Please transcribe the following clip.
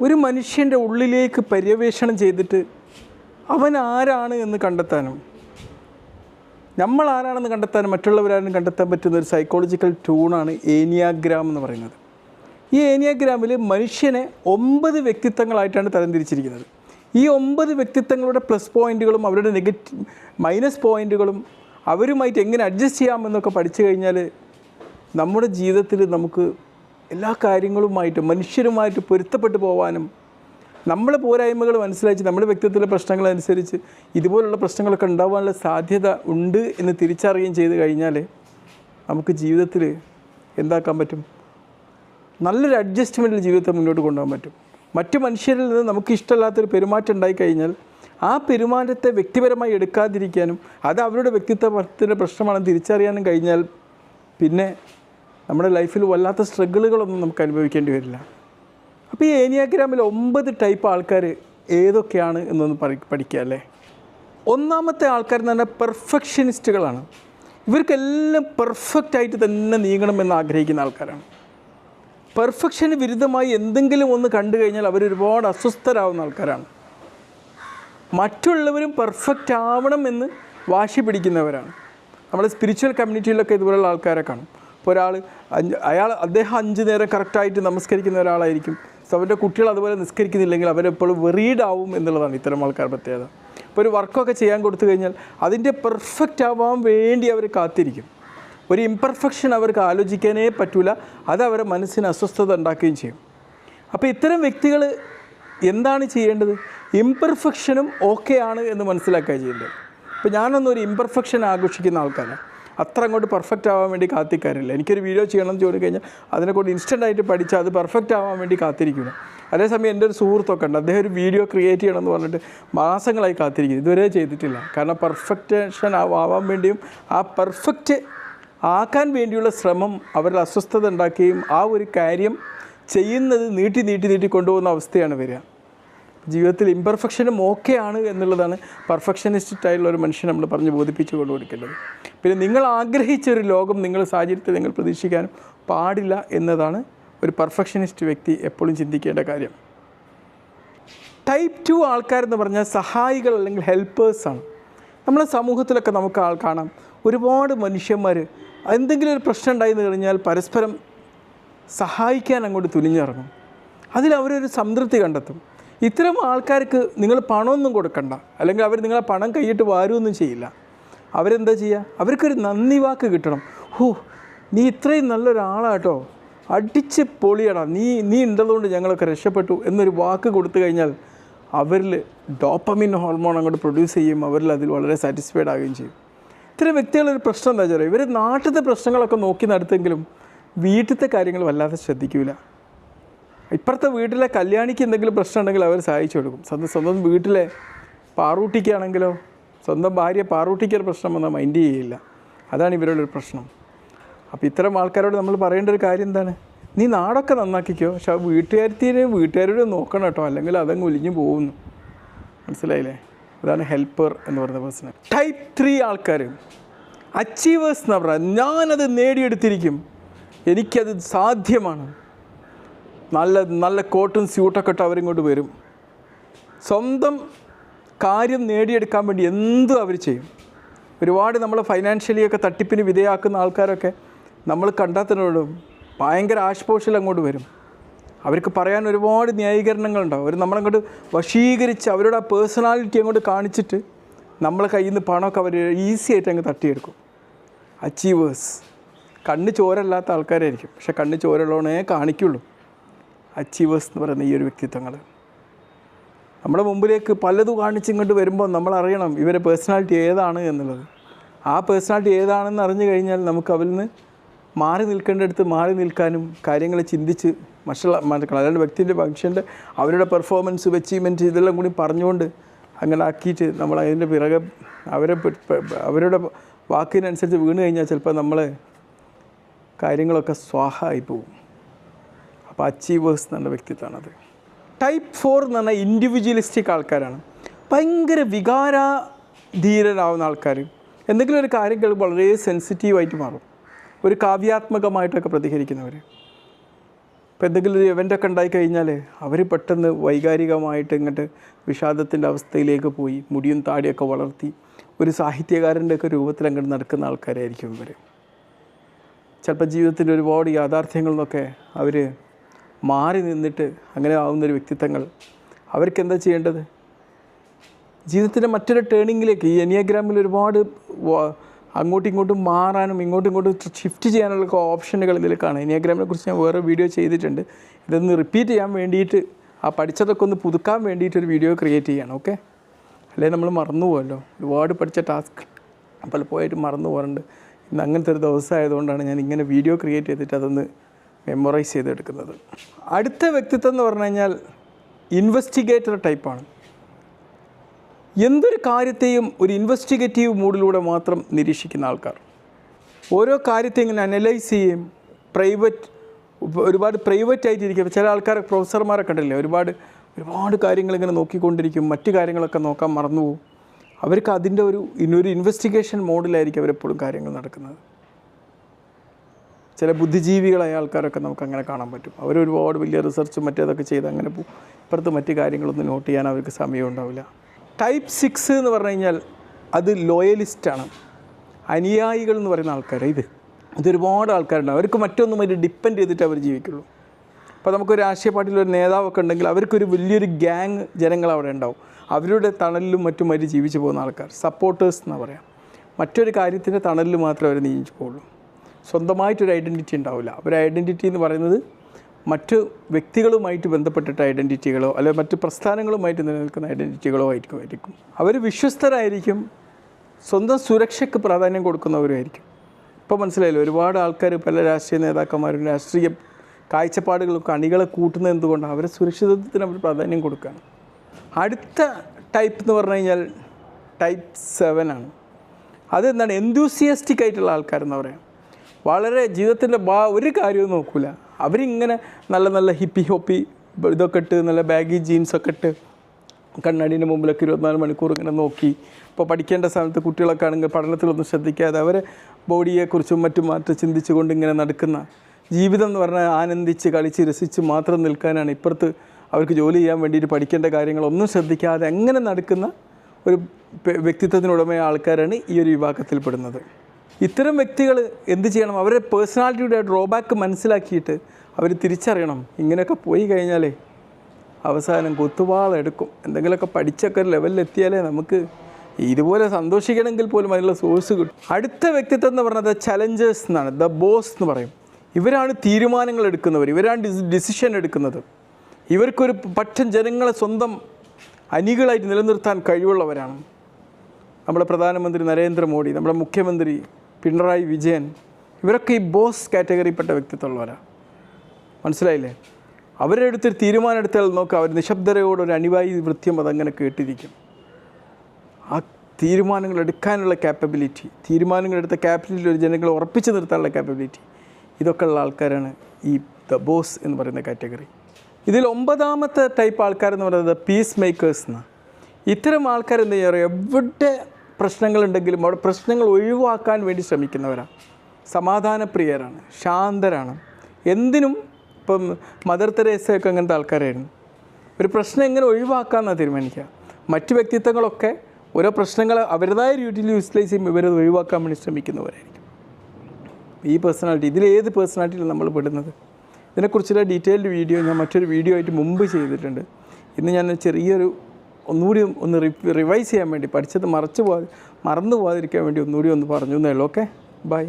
ഒരു മനുഷ്യന്റെ ഉള്ളിലേക്ക് പര്യവേഷണം ചെയ്തിട്ട് അവൻ ആരാണ് എന്ന് കണ്ടെത്താനും നമ്മൾ ആരാണെന്ന് കണ്ടെത്താനും മറ്റുള്ളവരാരും കണ്ടെത്താൻ പറ്റുന്ന ഒരു സൈക്കോളജിക്കൽ ടൂണാണ് ഏനിയാഗ്രാം എന്ന് പറയുന്നത്. ഈ ഏനിയാഗ്രാമിൽ മനുഷ്യനെ ഒമ്പത് വ്യക്തിത്വങ്ങളായിട്ടാണ് തരംതിരിച്ചിരിക്കുന്നത്. ഈ ഒമ്പത് വ്യക്തിത്വങ്ങളുടെ പ്ലസ് പോയിന്റുകളും അവരുടെ നെഗറ്റീവ് മൈനസ് പോയിന്റുകളും അവരുമായിട്ട് എങ്ങനെ അഡ്ജസ്റ്റ് ചെയ്യാമെന്നൊക്കെ പഠിച്ചു കഴിഞ്ഞാൽ നമ്മുടെ ജീവിതത്തിൽ നമുക്ക് എല്ലാ കാര്യങ്ങളുമായിട്ട് മനുഷ്യരുമായിട്ട് പൊരുത്തപ്പെട്ടു പോകാനും നമ്മളെ പോരായ്മകൾ മനസ്സിലാക്കി നമ്മുടെ വ്യക്തിത്വത്തിലെ പ്രശ്നങ്ങൾ അനുസരിച്ച് ഇതുപോലുള്ള പ്രശ്നങ്ങളൊക്കെ ഉണ്ടാവാനുള്ള സാധ്യത ഉണ്ട് എന്ന് തിരിച്ചറിയുകയും ചെയ്ത് കഴിഞ്ഞാൽ നമുക്ക് ജീവിതത്തിൽ എന്താക്കാൻ പറ്റും? നല്ലൊരു അഡ്ജസ്റ്റ്മെന്റിൽ ജീവിതത്തെ മുന്നോട്ട് കൊണ്ടുപോകാൻ പറ്റും. മറ്റു മനുഷ്യരിൽ നിന്ന് നമുക്ക് ഇഷ്ടമല്ലാത്തൊരു പെരുമാറ്റം ഉണ്ടായിക്കഴിഞ്ഞാൽ ആ പെരുമാറ്റത്തെ വ്യക്തിപരമായി എടുക്കാതിരിക്കാനും അത് അവരുടെ വ്യക്തിത്വത്തിന്റെ പ്രശ്നമാണെന്ന് തിരിച്ചറിയാനും കഴിഞ്ഞാൽ പിന്നെ നമ്മുടെ ലൈഫിൽ വല്ലാത്ത സ്ട്രഗിളുകളൊന്നും നമുക്ക് അനുഭവിക്കേണ്ടി വരില്ല. അപ്പോൾ ഈ ഏനിയാഗ്രാമിൽ ഒമ്പത് ടൈപ്പ് ആൾക്കാർ ഏതൊക്കെയാണ് എന്നൊന്ന് പഠി പഠിക്കുക അല്ലേ? ഒന്നാമത്തെ ആൾക്കാർ എന്ന് പറഞ്ഞാൽ പെർഫെക്ഷനിസ്റ്റുകളാണ്. ഇവർക്കെല്ലാം പെർഫെക്റ്റ് ആയിട്ട് തന്നെ നീങ്ങണമെന്ന് ആഗ്രഹിക്കുന്ന ആൾക്കാരാണ്. പെർഫെക്ഷന് വിരുദ്ധമായി എന്തെങ്കിലും ഒന്ന് കണ്ടു കഴിഞ്ഞാൽ അവരൊരുപാട് അസ്വസ്ഥരാകുന്ന ആൾക്കാരാണ്. മറ്റുള്ളവരും പെർഫെക്റ്റ് ആവണം എന്ന് വാശി പിടിക്കുന്നവരാണ്. നമ്മുടെ സ്പിരിച്വൽ കമ്മ്യൂണിറ്റിയിലൊക്കെ ഇതുപോലുള്ള ആൾക്കാരെ കാണും. ഇപ്പോൾ ഒരാൾ അഞ്ച് അയാൾ അദ്ദേഹം അഞ്ച് നേരം കറക്റ്റായിട്ട് നമസ്കരിക്കുന്ന ഒരാളായിരിക്കും. സോ അവന്റെ കുട്ടികൾ അതുപോലെ നിസ്കരിക്കുന്നില്ലെങ്കിൽ അവരെപ്പോഴും വെറീഡ് ആവും എന്നുള്ളതാണ് ഇത്തരം ആൾക്കാർ പ്രത്യേകത. ഇപ്പോൾ ഒരു വർക്കൊക്കെ ചെയ്യാൻ കൊടുത്തു കഴിഞ്ഞാൽ അതിന്റെ പെർഫെക്റ്റ് ആവാൻ വേണ്ടി അവർ കാത്തിരിക്കും. ഒരു ഇംപെർഫെക്ഷൻ അവർക്ക് ആലോചിക്കാനേ പറ്റൂല. അത് അവരെ മനസ്സിന് അസ്വസ്ഥത ഉണ്ടാക്കുകയും ചെയ്യും. അപ്പോൾ ഇത്തരം വ്യക്തികൾ എന്താണ് ചെയ്യേണ്ടത്? ഇംപെർഫെക്ഷനും ഓക്കെ ആണ് എന്ന് മനസ്സിലാക്കുക ചെയ്യേണ്ടത്. ഇപ്പോൾ ഞാനൊന്നും ഒരു ഇംപെർഫെക്ഷൻ ആഘോഷിക്കുന്ന ആൾക്കാരാണ്. അത്ര അങ്ങോട്ട് പെർഫെക്റ്റ് ആവാൻ വേണ്ടി കാത്തിക്കാറില്ല. എനിക്കൊരു വീഡിയോ ചെയ്യണം എന്ന് ചോദിച്ചു കഴിഞ്ഞാൽ അതിനെക്കൊണ്ട് ഇൻസ്റ്റന്റ് ആയിട്ട് പഠിച്ചാൽ അത് പെർഫെക്റ്റ് ആവാൻ വേണ്ടി കാത്തിരിക്കുന്നു. അതേസമയം എന്റെ ഒരു സുഹൃത്തൊക്കെ ഉണ്ട്. അദ്ദേഹം ഒരു വീഡിയോ ക്രിയേറ്റ് ചെയ്യണം എന്ന് പറഞ്ഞിട്ട് മാസങ്ങളായി കാത്തിരിക്കുന്നു. ഇതുവരെ ചെയ്തിട്ടില്ല. കാരണം പെർഫെക്റ്റേഷൻ ആവാൻ വേണ്ടിയും ആ പെർഫെക്റ്റ് ആക്കാൻ വേണ്ടിയുള്ള ശ്രമം അവരുടെ അസ്വസ്ഥത ഉണ്ടാക്കുകയും ആ ഒരു കാര്യം ചെയ്യുന്നത് നീട്ടി നീട്ടി നീട്ടി കൊണ്ടുപോകുന്ന അവസ്ഥയാണ് വരിക. ജീവിതത്തിൽ ഇംപെർഫെക്ഷനും ഓക്കെ ആണ് എന്നുള്ളതാണ് പെർഫെക്ഷനിസ്റ്റ് ആയിട്ടുള്ള ഒരു മനുഷ്യൻ നമ്മൾ പറഞ്ഞ് ബോധിപ്പിച്ചു കൊണ്ടുകൊടുക്കേണ്ടത് പിന്നെ നിങ്ങൾ ആഗ്രഹിച്ച ഒരു ലോകം നിങ്ങൾ സാഹചര്യത്തിൽ നിങ്ങൾ പ്രതീക്ഷിക്കാനും പാടില്ല എന്നതാണ് ഒരു പെർഫെക്ഷനിസ്റ്റ് വ്യക്തി എപ്പോഴും ചിന്തിക്കേണ്ട കാര്യം. ടൈപ്പ് ടു ആൾക്കാരെന്ന് പറഞ്ഞാൽ സഹായികൾ അല്ലെങ്കിൽ ഹെൽപ്പേഴ്സാണ് നമ്മളെ സമൂഹത്തിലൊക്കെ നമുക്ക് ആൾ കാണാം. ഒരുപാട് മനുഷ്യന്മാർ എന്തെങ്കിലും ഒരു പ്രശ്നം ഉണ്ടായി എന്ന് കഴിഞ്ഞാൽ പരസ്പരം സഹായിക്കാൻ അങ്ങോട്ട് തുനിഞ്ഞിറങ്ങും. അതിൽ അവരൊരു സംതൃപ്തി കണ്ടെത്തും. ഇത്തരം ആൾക്കാർക്ക് നിങ്ങൾ പണമൊന്നും കൊടുക്കണ്ട. അല്ലെങ്കിൽ അവർ നിങ്ങളെ പണം കൈയിട്ട് വാരുമൊന്നും ചെയ്യില്ല. അവരെന്താ ചെയ്യുക അവർക്കൊരു നന്ദി വാക്ക് കിട്ടണം. ഹോ നീ ഇത്രയും നല്ലൊരാളാട്ടോ. അടിച്ച് പൊളിയടാ. നീ നീ ഉണ്ടതുകൊണ്ട് ഞങ്ങളൊക്കെ രക്ഷപ്പെട്ടു എന്നൊരു വാക്ക് കൊടുത്തു കഴിഞ്ഞാൽ അവരിൽ ഡോപ്പമിൻ ഹോർമോൺ അങ്ങോട്ട് പ്രൊഡ്യൂസ് ചെയ്യും. അവരിൽ അതിൽ വളരെ സാറ്റിസ്ഫൈഡ് ആവുകയും ചെയ്യും. ഇത്തരം വ്യക്തികളൊരു പ്രശ്നം എന്താ വെച്ചാൽ ഇവർ നാട്ടിലത്തെ പ്രശ്നങ്ങളൊക്കെ നോക്കി നടത്തെങ്കിലും വീട്ടിലത്തെ കാര്യങ്ങൾ വല്ലാതെ ശ്രദ്ധിക്കില്ല ഇപ്പുറത്തെ വീട്ടിലെ കല്യാണിക്ക് എന്തെങ്കിലും പ്രശ്നം ഉണ്ടെങ്കിൽ അവർ സഹായിച്ചു കൊടുക്കും. സ്വന്തം സ്വന്തം വീട്ടിലെ പാറൂട്ടിക്കാണെങ്കിലോ സ്വന്തം ഭാര്യ പാറൂട്ടിക്കൊരു പ്രശ്നം വന്നാൽ മൈൻഡ് ചെയ്യില്ല. അതാണ് ഇവരുടെ ഒരു പ്രശ്നം. അപ്പോൾ ഇത്തരം ആൾക്കാരോട് നമ്മൾ പറയേണ്ട ഒരു കാര്യം എന്താണ്? നീ നാടൊക്കെ നന്നാക്കിക്കോ പക്ഷെ ആ വീട്ടുകാരത്തിനെ വീട്ടുകാരോട് നോക്കണം കേട്ടോ. അല്ലെങ്കിൽ അതങ്ങ് ഒലിഞ്ഞു പോകുന്നു. മനസ്സിലായില്ലേ? അതാണ് ഹെൽപ്പർ എന്ന് പറയുന്ന പേഴ്സൺ ടൈപ്പ് ത്രീ ആൾക്കാർ അച്ചീവേഴ്സ് എന്ന് പറഞ്ഞാൽ ഞാനത് നേടിയെടുത്തിരിക്കും. എനിക്കത് സാധ്യമാണ്. നല്ല നല്ല കോട്ടും സ്യൂട്ടൊക്കെ ഇട്ട് അവരിങ്ങോട്ട് വരും. സ്വന്തം കാര്യം നേടിയെടുക്കാൻ വേണ്ടി എന്തും അവർ ചെയ്യും? ഒരുപാട് നമ്മൾ ഫൈനാൻഷ്യലിയൊക്കെ തട്ടിപ്പിന് വിധേയാക്കുന്ന ആൾക്കാരൊക്കെ നമ്മൾ കണ്ടാത്തതിനോട് ഭയങ്കര ആശ്പോഷിൽ അങ്ങോട്ട് വരും. അവർക്ക് പറയാൻ ഒരുപാട് ന്യായീകരണങ്ങളുണ്ടാവും അവർ നമ്മളങ്ങോട്ട് വശീകരിച്ച് അവരുടെ ആ പേഴ്സണാലിറ്റി അങ്ങോട്ട് കാണിച്ചിട്ട് നമ്മളെ കയ്യിൽ നിന്ന് പണമൊക്കെ അവർ ഈസി ആയിട്ട് അങ്ങ് തട്ടിയെടുക്കും. അച്ചീവേഴ്സ് കണ്ണ് ചോരല്ലാത്ത ആൾക്കാരായിരിക്കും. പക്ഷെ കണ്ണ് ചോരുള്ളവണേ കാണിക്കുള്ളൂ. അച്ചീവേഴ്സ് എന്ന് പറയുന്ന ഈ ഒരു വ്യക്തിത്വങ്ങൾ. നമ്മുടെ മുമ്പിലേക്ക് പലതും കാണിച്ചിങ്ങോട്ട് വരുമ്പോൾ നമ്മൾ അറിയണം ഇവരെ പേഴ്സണാലിറ്റി ഏതാണ് എന്നുള്ളത്. ആ പേഴ്സണാലിറ്റി ഏതാണെന്ന് അറിഞ്ഞു കഴിഞ്ഞാൽ നമുക്ക് അവരിൽ നിന്ന് മാറി നിൽക്കേണ്ടടുത്ത് മാറി നിൽക്കാനും കാര്യങ്ങളെ ചിന്തിച്ച് മറ്റുള്ള അല്ലാണ്ട് വ്യക്തിന്റെ ഫംഗ്ഷന്റെ അവരുടെ പെർഫോമൻസ് അച്ചീവ്മെന്റ് ഇതെല്ലാം കൂടി പറഞ്ഞുകൊണ്ട് അങ്ങനെ ആക്കിയിട്ട് നമ്മൾ അതിന്റെ പിറകെ അവരെ അവരുടെ വാക്കിനനുസരിച്ച് വീണ് കഴിഞ്ഞാൽ ചിലപ്പോൾ നമ്മളെ കാര്യങ്ങളൊക്കെ സ്വാഹ ആയി പോകും. അപ്പോൾ അച്ചീവേഴ്സ് എന്നുള്ള വ്യക്തിത്വമാണത്. ടൈപ്പ് ഫോർ എന്ന് പറഞ്ഞാൽ ഇൻഡിവിജ്വലിസ്റ്റിക് ആൾക്കാരാണ്. ഭയങ്കര വികാരധീരനാവുന്ന ആൾക്കാർ എന്തെങ്കിലും ഒരു കാര്യം കേൾക്കുമ്പോൾ വളരെ സെൻസിറ്റീവായിട്ട് മാറും. ഒരു കാവ്യാത്മകമായിട്ടൊക്കെ പ്രതികരിക്കുന്നവർ ഇപ്പോൾ എന്തെങ്കിലും ഒരു ഇവന്റൊക്കെ ഉണ്ടായി കഴിഞ്ഞാൽ അവർ പെട്ടെന്ന് വൈകാരികമായിട്ട് ഇങ്ങോട്ട് വിഷാദത്തിന്റെ അവസ്ഥയിലേക്ക് പോയി മുടിയും താടിയൊക്കെ വളർത്തി ഒരു സാഹിത്യകാരന്റെയൊക്കെ രൂപത്തിൽ അങ്ങോട്ട് നടക്കുന്ന ആൾക്കാരായിരിക്കും ഇവർ ചിലപ്പോൾ ജീവിതത്തിന്റെ ഒരുപാട് യാഥാർത്ഥ്യങ്ങളിൽ നിന്നൊക്കെ അവർ മാറി നിന്നിട്ട് അങ്ങനെ ആവുന്നൊരു വ്യക്തിത്വങ്ങൾ. അവർക്ക് എന്താ ചെയ്യേണ്ടത്? ജീവിതത്തിന്റെ മറ്റൊരു ടേണിങ്ങിലേക്ക് ഈ എനിയഗ്രാമിൽ ഒരുപാട് അങ്ങോട്ടും ഇങ്ങോട്ടും മാറാനും ഇങ്ങോട്ടും ഇങ്ങോട്ടും ഷിഫ്റ്റ് ചെയ്യാനുള്ള ഓപ്ഷനുകൾ ഇതിൽ കാണാം എനിയഗ്രാമിനെ കുറിച്ച് ഞാൻ വേറെ വീഡിയോ ചെയ്തിട്ടുണ്ട്. ഇതൊന്ന് റിപ്പീറ്റ് ചെയ്യാൻ വേണ്ടിയിട്ട് ആ പഠിച്ചതൊക്കെ ഒന്ന് പുതുക്കാൻ വേണ്ടിയിട്ട് ഒരു വീഡിയോ ക്രിയേറ്റ് ചെയ്യണം ഓക്കെ അല്ലേ? നമ്മൾ മറന്നു പോകുമല്ലോ ഒരുപാട് പഠിച്ച ടാസ്ക് പലപ്പോഴായിട്ട് മറന്നു പോകാറുണ്ട്. ഇന്ന് അങ്ങനത്തെ ഒരു ദിവസമായതുകൊണ്ടാണ് ഞാൻ ഇങ്ങനെ വീഡിയോ ക്രിയേറ്റ് ചെയ്തിട്ട് അതൊന്ന് മെമ്മറൈസ് ചെയ്തെടുക്കുന്നത്. അടുത്ത വ്യക്തിത്വം എന്ന് പറഞ്ഞു കഴിഞ്ഞാൽ ഇൻവെസ്റ്റിഗേറ്റർ ടൈപ്പാണ് എന്തൊരു കാര്യത്തെയും ഒരു ഇൻവെസ്റ്റിഗേറ്റീവ് മൂഡിലൂടെ മാത്രം നിരീക്ഷിക്കുന്ന ആൾക്കാർ. ഓരോ കാര്യത്തെ ഇങ്ങനെ അനലൈസ് ചെയ്യും. പ്രൈവറ്റ് ഒരുപാട് പ്രൈവറ്റ് ആയിട്ടിരിക്കും. ചില ആൾക്കാർ പ്രൊഫസർമാരെ കണ്ടില്ലേ? ഒരുപാട് ഒരുപാട് കാര്യങ്ങൾ ഇങ്ങനെ നോക്കിക്കൊണ്ടിരിക്കും. മറ്റു കാര്യങ്ങളൊക്കെ നോക്കാൻ മറന്നു പോകും. അവർക്ക് അതിന്റെ ഒരു ഒരു ഇൻവെസ്റ്റിഗേഷൻ മോഡിലായിരിക്കും അവരെപ്പോഴും കാര്യങ്ങൾ നടക്കുന്നത്. ചില ബുദ്ധിജീവികളായ ആൾക്കാരൊക്കെ നമുക്ക് അങ്ങനെ കാണാൻ പറ്റും. അവർ ഒരുപാട് വലിയ റിസർച്ചും മറ്റേതൊക്കെ ചെയ്ത് അങ്ങനെ പോകും ഇപ്പുറത്ത് മറ്റു കാര്യങ്ങളൊന്നും നോട്ട് ചെയ്യാൻ അവർക്ക് സമയം ഉണ്ടാവില്ല. ടൈപ്പ് സിക്സ് എന്ന് പറഞ്ഞു കഴിഞ്ഞാൽ അത് ലോയലിസ്റ്റാണ് അനുയായികൾ എന്ന് പറയുന്ന ആൾക്കാർ ഇത്. ഇതൊരുപാട് ആൾക്കാരുണ്ട്. അവർക്ക് മറ്റൊന്നും അതിൽ ഡിപ്പെൻഡ് ചെയ്തിട്ട് അവർ ജീവിക്കുള്ളൂ. അപ്പോൾ നമുക്കൊരു രാഷ്ട്രീയ പാർട്ടിയിൽ ഒരു നേതാവൊക്കെ ഉണ്ടെങ്കിൽ അവർക്കൊരു വലിയൊരു ഗ്യാങ് ജനങ്ങൾ അവിടെ ഉണ്ടാവും. അവരുടെ തണലിലും മറ്റും അവർ ജീവിച്ചു പോകുന്ന ആൾക്കാർ. സപ്പോർട്ടേഴ്സ് എന്നാണ് പറയാം. മറ്റൊരു കാര്യത്തിന്റെ തണലിൽ മാത്രമേ അവർ നീങ്ങിച്ചു പോകുള്ളൂ സ്വന്തമായിട്ടൊരു ഐഡന്റിറ്റി ഉണ്ടാവില്ല. ഒരു ഐഡന്റിറ്റി എന്ന് പറയുന്നത് മറ്റ് വ്യക്തികളുമായിട്ട് ബന്ധപ്പെട്ടിട്ട് ഐഡന്റിറ്റികളോ അല്ലെങ്കിൽ മറ്റ് പ്രസ്ഥാനങ്ങളുമായിട്ട് നിലനിൽക്കുന്ന ഐഡന്റിറ്റികളോ ആയിരിക്കും. ആയിരിക്കും അവർ വിശ്വസ്തരായിരിക്കും. സ്വന്തം സുരക്ഷയ്ക്ക് പ്രാധാന്യം കൊടുക്കുന്നവരുമായിരിക്കും. ഇപ്പോൾ മനസ്സിലായല്ലോ? ഒരുപാട് ആൾക്കാർ പല രാഷ്ട്രീയ നേതാക്കന്മാരും രാഷ്ട്രീയ കാഴ്ചപ്പാടുകളൊക്കെ അണികളെ കൂട്ടുന്നത് എന്തുകൊണ്ടാണ് അവരെ സുരക്ഷിതത്വത്തിന് അവർ പ്രാധാന്യം കൊടുക്കുകയാണ് അടുത്ത ടൈപ്പ് എന്ന് പറഞ്ഞു കഴിഞ്ഞാൽ ടൈപ്പ് സെവൻ ആണ്. അതെന്താണ്? എന്തൂസിയസ്റ്റിക് ആയിട്ടുള്ള ആൾക്കാരെന്ന് പറയാം. വളരെ ജീവിതത്തിന്റെ ബാ ഒരു കാര്യവും നോക്കൂല. അവരിങ്ങനെ നല്ല നല്ല ഹിപ്പി ഹോപ്പി ഇതൊക്കെ ഇട്ട് നല്ല ബാഗി ജീൻസൊക്കെ ഇട്ട് കണ്ണാടിന്റെ മുമ്പിലൊക്കെ ഇരുപത്തിനാല് മണിക്കൂർ ഇങ്ങനെ നോക്കി. ഇപ്പോൾ പഠിക്കേണ്ട സമയത്ത് കുട്ടികളൊക്കെ ആണെങ്കിൽ പഠനത്തിലൊന്നും ശ്രദ്ധിക്കാതെ അവർ ബോഡിയെക്കുറിച്ചും മറ്റും മാറ്റി ചിന്തിച്ചുകൊണ്ട് ഇങ്ങനെ നടക്കുന്ന ജീവിതം എന്ന് പറഞ്ഞാൽ ആനന്ദിച്ച് കളിച്ച് രസിച്ച് മാത്രം നിൽക്കാനാണ്. ഇപ്പുറത്ത് അവർക്ക് ജോലി ചെയ്യാൻ വേണ്ടിയിട്ട് പഠിക്കേണ്ട കാര്യങ്ങളൊന്നും ശ്രദ്ധിക്കാതെ അങ്ങനെ നടക്കുന്ന ഒരു വ്യക്തിത്വത്തിനുടമയ ആൾക്കാരാണ് ഈ ഒരു വിഭാഗത്തിൽപ്പെടുന്നത്. ഇത്തരം വ്യക്തികൾ എന്ത് ചെയ്യണം? അവരുടെ പേഴ്സണാലിറ്റിയുടെ ഡ്രോബാക്ക് മനസ്സിലാക്കിയിട്ട് അവർ തിരിച്ചറിയണം. ഇങ്ങനെയൊക്കെ പോയി കഴിഞ്ഞാലേ അവസാനം കൊത്തുപാളെടുക്കും എന്തെങ്കിലുമൊക്കെ പഠിച്ചൊക്കെ ഒരു ലെവലിലെത്തിയാലേ നമുക്ക് ഇതുപോലെ സന്തോഷിക്കണമെങ്കിൽ പോലും അതിനുള്ള സോഴ്സ് കിട്ടും. അടുത്ത വ്യക്തിത്വം എന്ന് പറഞ്ഞത് ചലഞ്ചേഴ്സ് എന്നാണ്. ദ ബോസ് എന്ന് പറയും. ഇവരാണ് തീരുമാനങ്ങൾ എടുക്കുന്നവർ. ഇവരാണ് ഡിസിഷൻ എടുക്കുന്നത്. ഇവർക്കൊരു പക്ഷം ജനങ്ങളെ സ്വന്തം അനികളായിട്ട് നിലനിർത്താൻ കഴിവുള്ളവരാണ്. നമ്മുടെ പ്രധാനമന്ത്രി നരേന്ദ്രമോദി നമ്മുടെ മുഖ്യമന്ത്രി പിണറായി വിജയൻ ഇവരൊക്കെ ഈ ബോസ് കാറ്റഗറിയിൽപ്പെട്ട വ്യക്തിത്വമുള്ളവരാണ് മനസ്സിലായില്ലേ? അവരുടെ അടുത്തൊരു തീരുമാനം എടുത്താൽ നോക്കുക അവർ നിശബ്ദതയോടെ ഒരു അനിവാര്യ വൃത്യം അതങ്ങനെ കേട്ടിരിക്കും. ആ തീരുമാനങ്ങൾ എടുക്കാനുള്ള കാപ്പബിലിറ്റി തീരുമാനങ്ങൾ എടുത്ത ക്യാപിറ്റലിൽ ഒരു ജനങ്ങളെ ഉറപ്പിച്ചു നിർത്താനുള്ള ക്യാപ്പബിലിറ്റി ഇതൊക്കെ ഉള്ള ആൾക്കാരാണ് ഈ ദ ബോസ് എന്ന് പറയുന്ന കാറ്റഗറി ഇതിൽ ഒമ്പതാമത്തെ ടൈപ്പ് ആൾക്കാരെന്ന് പറയുന്നത് പീസ് മേക്കേഴ്സ് എന്നാണ് ഇത്തരം ആൾക്കാർ ചെയ്യാറ് എവിടെ പ്രശ്നങ്ങളുണ്ടെങ്കിലും അവിടെ പ്രശ്നങ്ങൾ ഒഴിവാക്കാൻ വേണ്ടി ശ്രമിക്കുന്നവരാണ്. സമാധാനപ്രിയരാണ് ശാന്തരാണ്. എന്തിനും ഇപ്പം മദർ തെരേസയൊക്കെ അങ്ങനത്തെ ആൾക്കാരായിരുന്നു. ഒരു പ്രശ്നം എങ്ങനെ ഒഴിവാക്കാമെന്നാണ് തീരുമാനിക്കുക? മറ്റു വ്യക്തിത്വങ്ങളൊക്കെ ഓരോ പ്രശ്നങ്ങൾ അവരുടേതായ രീതിയിൽ യൂസ്ലൈസ് ചെയ്യുമ്പോൾ ഇവരത് ഒഴിവാക്കാൻ വേണ്ടി ശ്രമിക്കുന്നവരായിരിക്കും. ഈ പേഴ്സണാലിറ്റി ഇതിൽ ഏത് പേഴ്സണാലിറ്റിയിലാണ് നമ്മൾ പെടുന്നത്? ഇതിനെക്കുറിച്ചുള്ള ഡീറ്റെയിൽഡ് വീഡിയോ ഞാൻ മറ്റൊരു വീഡിയോ ആയിട്ട് മുമ്പ് ചെയ്തിട്ടുണ്ട്. ഇന്ന് ഞാൻ ചെറിയൊരു ഒന്നുകൂടി ഒന്ന് റിവൈസ് ചെയ്യാൻ വേണ്ടി പഠിച്ചത് മറച്ചു പോകാതെ മറന്നു പോകാതിരിക്കാൻ വേണ്ടി ഒന്നുകൂടി ഒന്ന് പറഞ്ഞു എന്നേ ഉള്ളൂ ഓക്കെ ബൈ